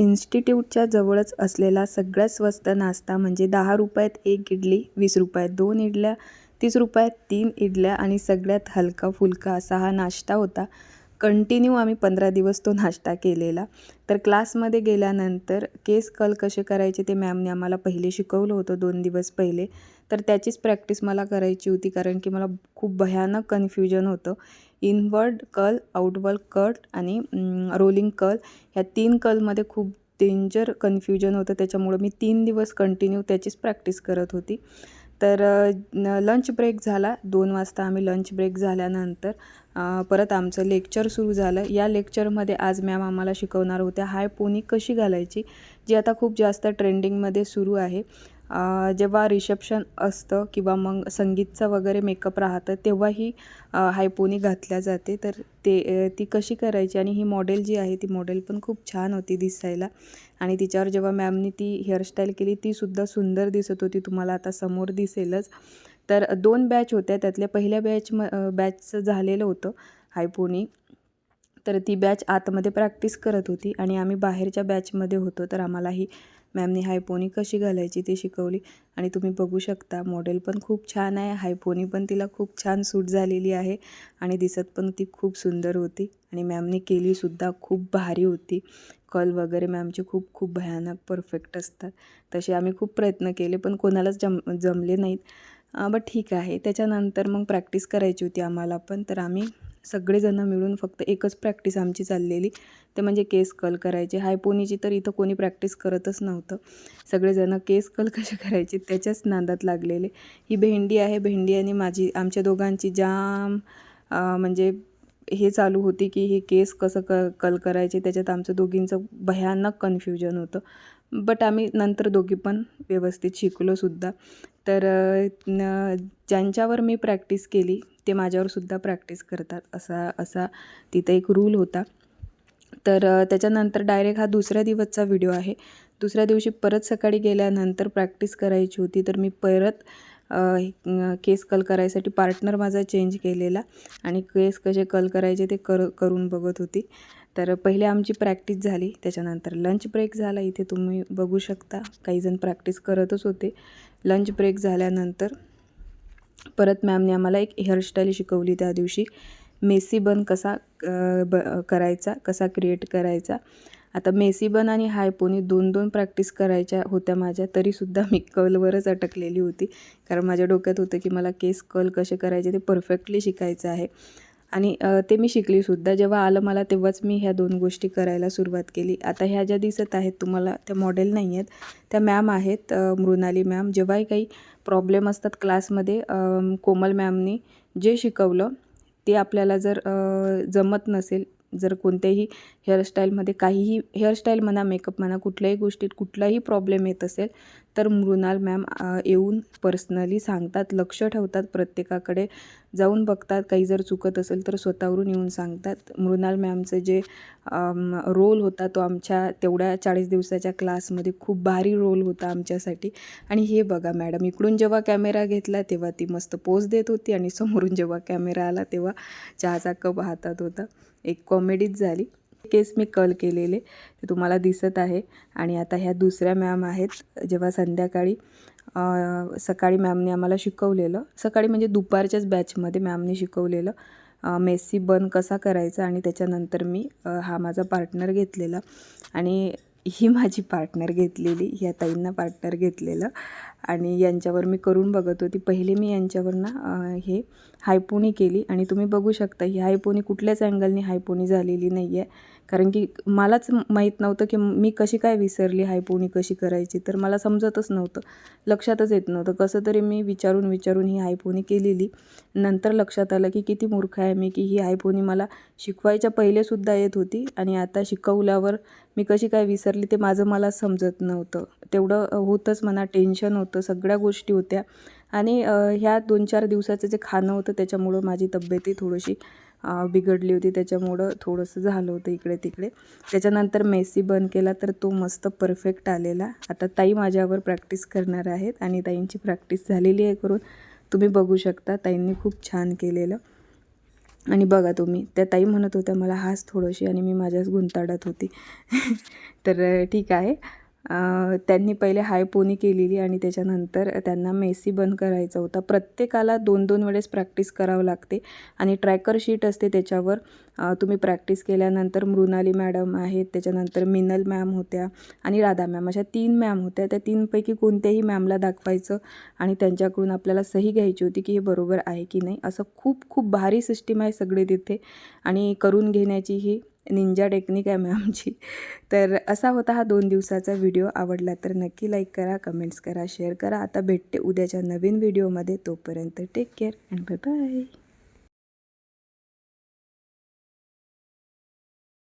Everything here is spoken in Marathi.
इन्स्टिट्यूटच्या जवळच असलेला सगळ्यात स्वस्त नाश्ता म्हणजे दहा रुपयात एक इडली वीस रुपयात दोन इडल्या तीस रुपयात तीन इडल्या आणि सगळ्यात हलका फुलका असा हा नाश्ता होता. कंटिन्यू आम्ही पंधरा दिवस तो नाश्ता केलेला. तर क्लासमध्ये गेल्यानंतर केस कल कसे करायचे ते मॅमने आम्हाला पहिले शिकवलं होतं दोन दिवस पहिले. तर त्याचीच प्रॅक्टिस मला करायची होती कारण की मला खूप भयानक कन्फ्युजन होतं. इनवर्ड कल आउटवर्ड कट आणि रोलिंग कल ह्या तीन कलमध्ये खूप डेंजर कन्फ्युजन होतं. त्याच्यामुळं मी तीन दिवस कंटिन्यू त्याचीच प्रॅक्टिस करत होती. तर लंच ब्रेक झाला. दोन वाजता आम्ही लंच ब्रेक झाल्यानंतर परत आमचं लेक्चर सुरू झालं. या लेक्चरमध्ये आज मॅम आम्हाला शिकवणार होत्या हाय पोनी कशी घालायची जी आता खूप जास्त ट्रेंडिंगमध्ये सुरू आहे. जेव्हा रिसेप्शन असतं किंवा मग संगीतचं वगैरे मेकअप राहतं तेव्हाही हायपोनी घातल्या जाते. तर ते ती कशी करायची आणि ही मॉडेल जी आहे ती मॉडेल पण खूप छान होती दिसायला. आणि तिच्यावर जेव्हा मॅमनी ती हेअरस्टाईल केली तीसुद्धा सुंदर दिसत होती तुम्हाला आता समोर दिसेलच. तर दोन बॅच होत्या त्यातल्या पहिल्या बॅच म बॅचचं झालेलं होतं हायपोनी. तर ती बॅच आतमध्ये प्रॅक्टिस करत होती आणि आम्ही बाहेरच्या बॅचमध्ये होतो. तर आम्हालाही मॅमनी हायपोनी कशी घालायची ती शिकवली आणि तुम्ही बघू शकता मॉडेल पण खूप छान आहे हायपोनी पण तिला खूप छान सूट झालेली आहे आणि दिसत पण ती खूप सुंदर होती आणि मॅमनी केलीसुद्धा खूप भारी होती. कल वगैरे मॅमचे खूप खूप भयानक परफेक्ट असतात. तसे आम्ही खूप प्रयत्न केले पण कोणालाच जम जमले नाहीत. बट ठीक आहे. त्याच्यानंतर मग प्रॅक्टिस करायची होती आम्हाला पण. तर आम्ही सगळेजणं मिळून फक्त एकच प्रॅक्टिस आमची चाललेली. ते म्हणजे केस कल करायचे. हायपोनीची तर इथं कोणी प्रॅक्टिस करतच नव्हतं. सगळेजणं केस कल कसे करायचे? त्याच्याच नादात लागलेले. ही भेंडी आहे. भेंडी आणि माझी आमच्या दोघांची जाम म्हणजे हे चालू होती की हे केस कसं क कल करायचे? त्याच्यात आमचं दोघींचं भयानक कन्फ्युजन होतं. बट आम्ही नंतर दोघी पण व्यवस्थित शिकलोसुद्धा. तर न ज्यांच्यावर मी प्रॅक्टिस केली ते माझ्यावर सुद्धा प्रॅक्टिस करतात. असा असा तिथं एक रूल होता. तर त्याच्यानंतर डायरेक्ट हा दुसऱ्या दिवसचा व्हिडिओ आहे. दुसऱ्या दिवशी परत सकाळी गेल्यानंतर प्रॅक्टिस करायची होती. तर मी परत केस कल करायसाठी पार्टनर माझा चेंज केलेला आणि केस कसे कल करायचे ते कर करून बघत होती. तर पहिले आमची प्रॅक्टिस झाली. त्याच्यानंतर लंच ब्रेक झाला. इथे तुम्ही बघू शकता. काहीजण प्रॅक्टिस करतच होते. लंच ब्रेक झाल्यानंतर परत मॅमने आम्हाला एक हेअरस्टाईल शिकवली त्या दिवशी. मेसी बन कसा ब करायचा कसा क्रिएट करायचा. आता मेसी बन आणि हायपोनी दोन दोन प्रॅक्टिस करायच्या होत्या माझ्या तरीसुद्धा मी कलवरच अटकलेली होती. कारण माझ्या डोक्यात होतं की मला केस कल कसे करायचे ते परफेक्टली शिकायचं आहे. आणि ते मी शिकलीसुद्धा जेव्हा आलं मला तेव्हाच मी ह्या दोन गोष्टी करायला सुरुवात केली. आता ह्या ज्या दिसत आहेत तुम्हाला त्या मॉडेल नाही आहेत त्या मॅम आहेत मृणाली मॅम जेव्हाही काही प्रॉब्लेम असतात क्लासमध्ये कोमल मॅमनी जे शिकवलं ते आपल्याला जर जमत नसेल जर कोणत्याही हेअरस्टाईलमध्ये काहीही हेअरस्टाईल म्हणा मेकअप म्हणा कुठल्याही गोष्टीत कुठलाही प्रॉब्लेम येत असेल तर मृणाल मॅम येऊन पर्सनली सांगतात लक्ष ठेवतात प्रत्येकाकडे. जाऊन बघतात काही जर चुकत असेल तर स्वतःवरून येऊन सांगतात. मृणाल मॅमचं जे रोल होता तो आमच्या तेवढ्या चाळीस दिवसाच्या क्लासमध्ये खूप भारी रोल होता आमच्यासाठी. आणि हे बघा मॅडम इकडून जेव्हा कॅमेरा घेतला तेव्हा ती मस्त पोज देत होती आणि समोरून जेव्हा कॅमेरा आला तेव्हा चहाचा कप हातात होता. एक कॉमेडीच झाली. केस मी कल केलेले ते तुम्हाला दिसत आहे. आणि आता ह्या दुसऱ्या मॅम आहेत. जेव्हा संध्याकाळी सकाळी मॅमने आम्हाला शिकवलेलं. सकाळी म्हणजे दुपारच्याच बॅचमध्ये मॅमने शिकवलेलं. मेस्सी बन कसा करायचा आणि त्याच्यानंतर मी हा माझा पार्टनर घेतलेला. आणि ही माझी पार्टनर घेतलेली ह्या ताईंना पार्टनर घेतलेलं. आणि यांच्यावर मी करून बघत होती. पहिले मी यांच्यावर ना हे हायपोनी केली. आणि तुम्ही बघू शकता ही हायपोनी कुठल्याच अँगलनी हायपोनी झालेली नाही आहे कारण की मलाच माहीत नव्हतं की मी कशी काय विसरली हायपोनी कशी करायची? तर मला समजतच नव्हतं. लक्षातच येत नव्हतं. कसं तरी मी विचारून विचारून ही हायपोनी केलेली. नंतर लक्षात आलं की किती मूर्ख आहे मी की ही हायपोनी मला शिकवायच्या पहिलेसुद्धा येत होती आणि आता शिकवल्यावर मी कशी काय विसरली ते माझं मला समजत नव्हतं. तेवढं होतंच म्हणा टेन्शन होतं सगळ्या गोष्टी होत्या. आणि ह्या दोन चार दिवसाचं जे खाणं होतं त्याच्यामुळं माझी तब्येतही थोडीशी बिघडली होती. त्याच्यामुळं थोडंसं झालं होतं इकडे तिकडे. त्याच्यानंतर मेसी बंद केला तर तो मस्त परफेक्ट आलेला. आता ताई माझ्यावर प्रॅक्टिस करणार आहेत आणि ताईंची प्रॅक्टिस झालेली आहे करून तुम्ही बघू शकता. ताईंनी खूप छान केलेलं. आणि बघा तुम्ही त्या ताई म्हणत होत्या मला हाच थोडीशी आणि मी माझ्याच गुंताडात होती. तर ठीक आहे. त्यांनी पहिले हाय पोनी केलेली आणि त्याच्यानंतर त्यांना मेसी बंद करायचा होता. प्रत्येकाला दोन दोन वेळेस प्रॅक्टिस करावं लागते आणि ट्रॅकर शीट असते त्याच्यावर. तुम्ही प्रॅक्टिस केल्यानंतर मृणाली मॅडम आहेत त्याच्यानंतर मिनल मॅम होत्या आणि राधा मॅम. अशा तीन मॅम होत्या. त्या तीनपैकी कोणत्याही मॅमला दाखवायचं आणि त्यांच्याकडून आपल्याला सही घ्यायची होती की हे बरोबर आहे की नाही असं खूप खूप भारी सिस्टीम आहे सगळे तिथे. आणि करून घेण्याची ही निंजा टेक्निक आहे मॅमची. तर असा होता हा दोन दिवसाचा व्हिडिओ. आवडला तर नक्की लाईक करा कमेंट्स करा शेअर करा. आता भेटते उद्याच्या नवीन व्हिडिओमध्ये तोपर्यंत take care and bye bye